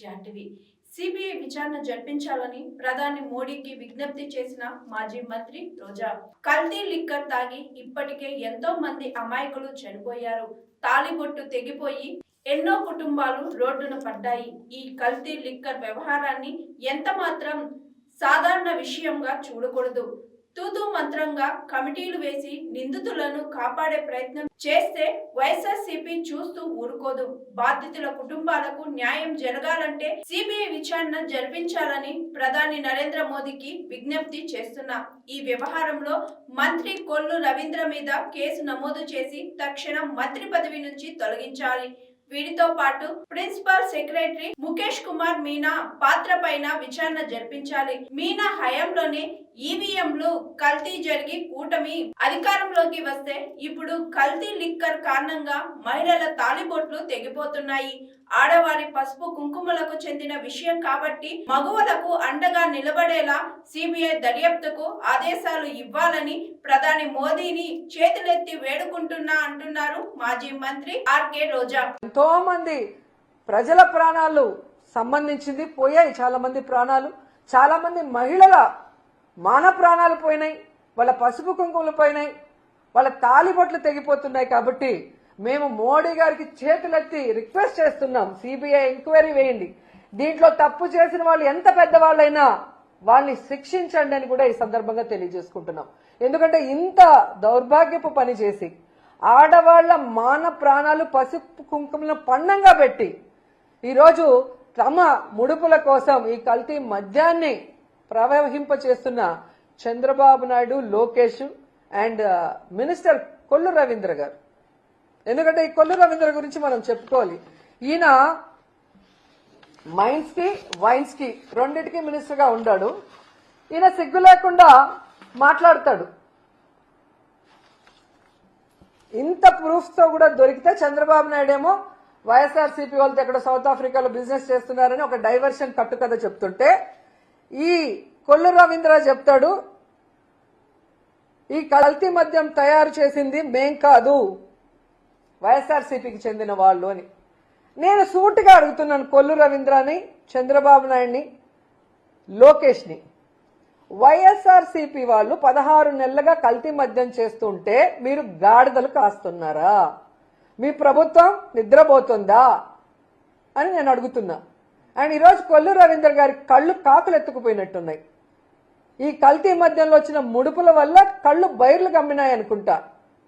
జాంటివి CBI విచారణ జరిపించాలని ప్రధాని మోడీకి విజ్ఞప్తి చేసిన మాజీ మంత్రి రోజా. కల్తీ లిక్కర్ తాగి ఇప్పటికే ఎంతో మంది అమాయకులు చనిపోయారు. తాలిబొట్టు తెగిపోయి ఎన్నో కుటుంబాలు రోడ్డున పడ్డాయి. ఈ కల్తీ లిక్కర్ వ్యవహారాన్ని ఎంత మాత్రం సాధారణ విషయంగా చూడకూడదు. తూతూ మంత్రంగా కమిటీలు వేసి నిందితులను కాపాడే ప్రయత్నం చేస్తే వైఎస్ఆర్సీపీ చూస్తూ ఊరుకోదు. బాధితుల కుటుంబాలకు న్యాయం జరగాలంటే సిబిఐ విచారణ జరిపించాలని ప్రధాని నరేంద్ర మోదీకి విజ్ఞప్తి చేస్తున్నా. ఈ వ్యవహారంలో మంత్రి కొల్లు రవీంద్ర మీద కేసు నమోదు చేసి తక్షణం మంత్రి పదవి నుంచి తొలగించాలి. వీటితో పాటు ప్రిన్సిపల్ సెక్రటరీ ముఖేష్ కుమార్ మీనా పాత్ర పైన విచారణ జరిపించాలి. మీనా హయాంలోనే ఈవీఎంలు కల్తీ జరిగి కూటమి అధికారంలోకి వస్తే ఇప్పుడు కల్తీ లిక్కర్ కారణంగా మహిళల తాలిబొట్లు తెగిపోతున్నాయి. ఆడవారి పసుపు కుంకుమలకు చెందిన విషయం కాబట్టి మగువలకు అండగా నిలబడేలా సిబిఐ దర్యాప్తుకు ఆదేశాలు ఇవ్వాలని ప్రధాని మోదీని చేతులెత్తి వేడుకుంటున్నా అంటున్నారు మాజీ మంత్రి ఆర్కే రోజా. ఎంతో మంది ప్రజల ప్రాణాలు సంబంధించింది పోయాయి చాలా మంది ప్రాణాలు. చాలా మంది మహిళల మాన ప్రాణాలు పోయినాయి. వాళ్ళ పసుపు కుంకుమలు పోయినాయి. వాళ్ళ తాలిబొట్లు తెగిపోతున్నాయి కాబట్టి మేము మోడీ గారికి చేతులెత్తి రిక్వెస్ట్ చేస్తున్నాం. సిబిఐ ఎంక్వైరీ వేయండి. దీంట్లో తప్పు చేసిన వాళ్ళు ఎంత పెద్దవాళ్ళైనా వాళ్ళని శిక్షించండి అని కూడా ఈ సందర్భంగా తెలియజేసుకుంటున్నాం. ఎందుకంటే ఇంత దౌర్భాగ్యపు పని చేసి ఆడవాళ్ళ మాన ప్రాణాలు పసుపు కుంకుమలను పండంగా పెట్టి ఈరోజు తమ ముడుపుల కోసం ఈ కల్తీ మద్యాన్ని ప్రవహింప చేస్తున్న చంద్రబాబు నాయుడు లోకేష్ అండ్ మినిస్టర్ కొల్లు రవీంద్ర గారు. ఎందుకంటే ఈ కొల్లు రవీంద్ర గురించి మనం చెప్పుకోవాలి. ఈయన మైన్స్కి వైన్స్కి రెండింటికి మినిస్టర్గా ఉండాడు. ఈయన సిగ్గు లేకుండా మాట్లాడతాడు. ఇంత ప్రూఫ్స్తో కూడా దొరికితే చంద్రబాబు నాయుడు ఏమో వైఎస్ఆర్సీపీ వాళ్ళతో ఎక్కడ సౌత్ ఆఫ్రికాలో బిజినెస్ చేస్తున్నారని ఒక డైవర్షన్ కట్టుకథ చెప్తుంటే ఈ కొల్లు రవీంద్ర చెప్తాడు ఈ కల్తీ మద్యం తయారు చేసింది మేం కాదు. వైఎస్ఆర్సీపీకి చెందిన వాళ్ళు అని. నేను సూటిగా అడుగుతున్నాను కొల్లు రవీంద్రని చంద్రబాబు నాయుడిని లోకేష్ని. వైఎస్ఆర్సీపీ వాళ్ళు పదహారు నెలలుగా కల్తీ మద్యం చేస్తుంటే మీరు గాడిదలు కాస్తున్నారా? మీ ప్రభుత్వం నిద్రపోతుందా? అని నేను అడుగుతున్నా. అండ్ ఈరోజు కొల్లు రవీంద్ర గారి కళ్ళు కాకులు ఎత్తుకుపోయినట్టున్నాయి. ఈ కల్తీ మద్యంలో వచ్చిన ముడుపుల వల్ల కళ్ళు బైర్లు గమ్మినాయి అనుకుంటా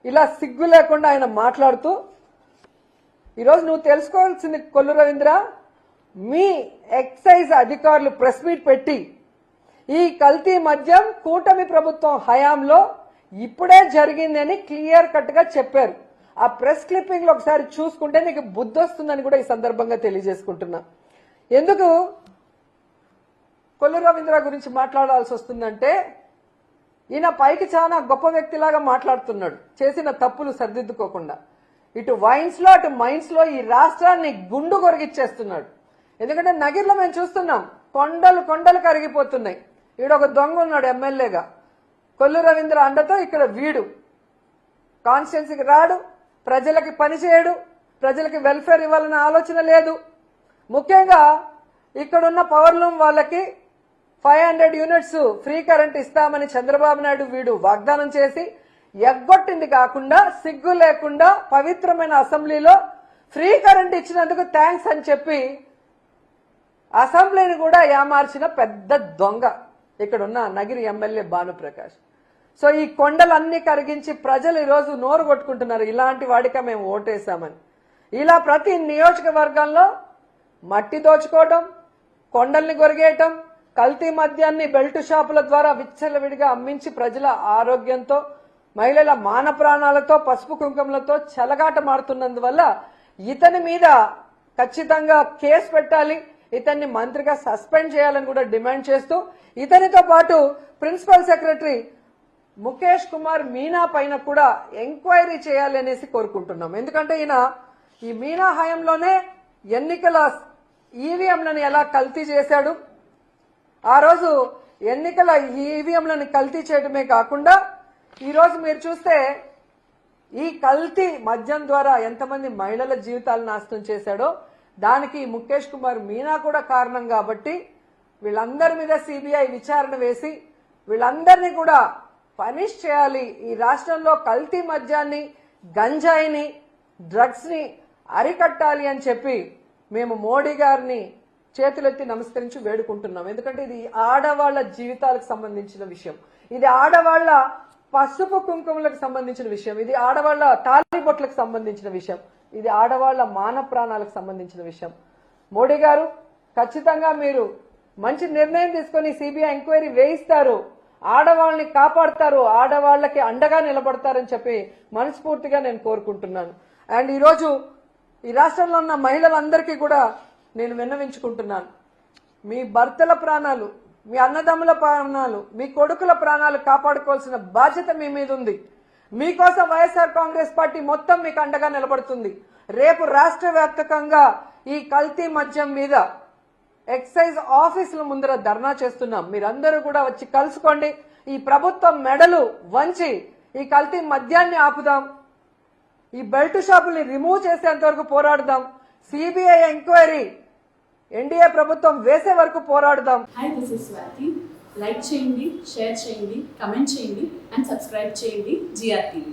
ఇలా సిగ్గు లేకుండా ఆయన మాట్లాడుతూ ఈరోజు నువ్వు తెలుసుకోవాల్సింది కొల్లు రవీంద్ర మీ ఎక్సైజ్ అధికారులు ప్రెస్ మీట్ పెట్టి ఈ కల్తీ మద్యం కూటమి ప్రభుత్వం హయాంలో ఇప్పుడే జరిగిందని క్లియర్ కట్గా చెప్పారు. ఆ ప్రెస్ క్లిప్పింగ్లో ఒకసారి చూసుకుంటే నీకు బుద్ధి వస్తుందని కూడా ఈ సందర్భంగా తెలియజేసుకుంటున్నా. ఎందుకు కొల్లు రవీంద్ర గురించి మాట్లాడాల్సి వస్తుందంటే ఈయన పైకి చాలా గొప్ప వ్యక్తిలాగా మాట్లాడుతున్నాడు. చేసిన తప్పులు సరిదిద్దుకోకుండా. ఇటు వైన్స్లో అటు మైన్స్లో ఈ రాష్ట్రాన్ని గుండు కొరిగిచ్చేస్తున్నాడు. ఎందుకంటే నగిర్లో మేము చూస్తున్నాం కొండలు కొండలు కరిగిపోతున్నాయి. ఈడ ఒక దొంగ ఉన్నాడు ఎమ్మెల్యేగా. కొల్లు రవీంద్ర అండతో ఇక్కడ వీడు. కాన్స్టిట్యున్సీకి రాడు ప్రజలకి పని చేయడు ప్రజలకి వెల్ఫేర్ ఇవ్వాలన్న ఆలోచన లేదు. ముఖ్యంగా ఇక్కడున్న పవర్ లూమ్ వాళ్ళకి five hundred units free current ఇస్తామని చంద్రబాబు నాయుడు వీడు వాగ్దానం చేసి ఎగ్గొట్టింది కాకుండా సిగ్గు లేకుండా పవిత్రమైన అసెంబ్లీలో ఫ్రీ కరెంట్ ఇచ్చినందుకు థ్యాంక్స్ అని చెప్పి అసెంబ్లీని కూడా ఏమార్చిన పెద్ద దొంగ ఇక్కడ ఉన్న నగిరి ఎమ్మెల్యే భానుప్రకాష్. సో ఈ కొండలన్నీ కరిగించి ప్రజలు ఈరోజు నోరు కొట్టుకుంటున్నారు. ఇలాంటి వాడిక మేము ఓటేశామని. ఇలా ప్రతి నియోజకవర్గంలో మట్టి దోచుకోవడం కొండల్ని కొరిగేయటం కల్తీ మద్యాన్ని బెల్ట్ షాపుల ద్వారా విచ్చలవిడిగా అమ్మించి ప్రజల ఆరోగ్యంతో మహిళల మాన ప్రాణాలతో పసుపు కుంకుమలతో చెలగాట మారుతున్నందువల్ల ఇతని మీద ఖచ్చితంగా కేసు పెట్టాలి ఇతన్ని మంత్రిగా సస్పెండ్ చేయాలని కూడా డిమాండ్ చేస్తూ ఇతనితో పాటు ప్రిన్సిపల్ సెక్రటరీ ముఖేష్ కుమార్ మీనా పైన కూడా ఎంక్వైరీ చేయాలి అనేసి కోరుకుంటున్నాం. ఎందుకంటే ఈయన ఈ మీనా హయంలోనే ఎన్నికల ఈవీఎంలను ఎలా కల్తీ చేశాడు ఆ రోజు ఎన్నికల ఈవీఎంలను కల్తీ చేయడమే కాకుండా ఈరోజు మీరు చూస్తే ఈ కల్తీ మద్యం ద్వారా ఎంతమంది మహిళల జీవితాలు నాశనం చేశాడో దానికి ముఖేష్ కుమార్ మీనా కూడా కారణం కాబట్టి వీళ్ళందరి మీద సిబిఐ విచారణ వేసి వీళ్ళందరినీ కూడా పనిష్ చేయాలి. ఈ రాష్ట్రంలో కల్తీ మద్యాన్ని గంజాయిని డ్రగ్స్ని అరికట్టాలి అని చెప్పి మేము మోడీ గారిని చేతులెత్తి నమస్కరించి వేడుకుంటున్నాం. ఎందుకంటే ఇది ఆడవాళ్ళ జీవితాలకు సంబంధించిన విషయం. ఇది ఆడవాళ్ళ పసుపు కుంకుమలకు సంబంధించిన విషయం. ఇది ఆడవాళ్ళ తాలిబొట్లకు సంబంధించిన విషయం. ఇది ఆడవాళ్ళ మాన ప్రాణాలకు సంబంధించిన విషయం. మోడీ గారు ఖచ్చితంగా మీరు మంచి నిర్ణయం తీసుకొని సిబిఐ ఎంక్వైరీ వేయిస్తారు. ఆడవాళ్ళని కాపాడతారు. ఆడవాళ్ళకి అండగా నిలబడతారని చెప్పి మనస్ఫూర్తిగా నేను కోరుకుంటున్నాను. అండ్ ఈరోజు ఈ రాష్ట్రంలో ఉన్న మహిళలందరికీ కూడా నేను విన్నవించుకుంటున్నాను. మీ భర్తల ప్రాణాలు మీ అన్నదమ్ముల ప్రాణాలు మీ కొడుకుల ప్రాణాలు కాపాడుకోవాల్సిన బాధ్యత మీ మీద ఉంది మీకోసం వైఎస్ఆర్ కాంగ్రెస్ పార్టీ మొత్తం మీకు అండగా నిలబడుతుంది. రేపు రాష్ట్ర ఈ కల్తీ మద్యం మీద ఎక్సైజ్ ఆఫీసుల ముందర ధర్నా చేస్తున్నాం. మీరందరూ కూడా వచ్చి కలుసుకోండి. ఈ ప్రభుత్వం మెడలు వంచి ఈ కల్తీ మద్యాన్ని ఆపుదాం. ఈ బెల్ట్ షాపుల్ని రిమూవ్ చేసేంత వరకు పోరాడదాం. సిబిఐ ఎంక్వైరీ ఎన్డీఏ ప్రభుత్వం వేసే వరకు పోరాడదాం. Hi this is Swathi like చేయండి షేర్ చేయండి కమెంట్ చేయండి అండ్ సబ్స్క్రైబ్ చేయండి జిఆర్టీవీ